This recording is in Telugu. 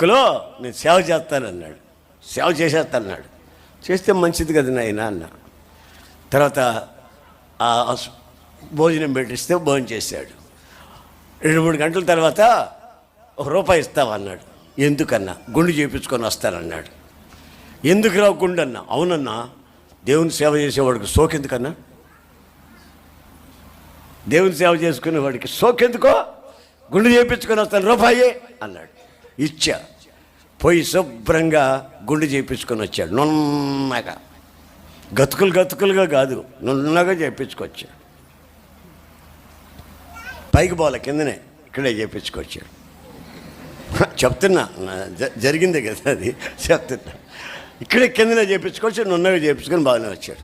అంకులో నేను సేవ చేస్తానన్నాడు. సేవ చేసేస్తాన్నాడు. చేస్తే మంచిది కదా నాయన అన్న. తర్వాత ఆ భోజనం పెట్టిస్తే భోజనం చేశాడు. రెండు మూడు గంటల తర్వాత ఒక రూపాయి ఇస్తావన్నాడు. ఎందుకన్నా? గుండు చేయించుకొని వస్తానన్నాడు. ఎందుకు రావు గుండు అన్నా అవునన్నా దేవుని సేవ చేసేవాడికి సోకెందుకన్నా దేవుని సేవ చేసుకునేవాడికి సోకెందుకో గుండు చేయించుకొని వస్తాను రూపాయి అన్నాడు. ఇచ్చా. పోయి శుభ్రంగా గుండు చేయించుకొని వచ్చాడు. నున్నగా. గతుకులు గతుకులుగా కాదు నున్నగా చేయించుకొచ్చాడు పైకి పోలే కిందనే ఇక్కడే చేయించుకొచ్చాడు చెప్తున్నా జ- జరిగిందే కదా అది చెప్తున్నా. ఇక్కడే కిందనే చేయించుకొచ్చి నున్నగా చేయించుకొని బాగానే వచ్చాడు.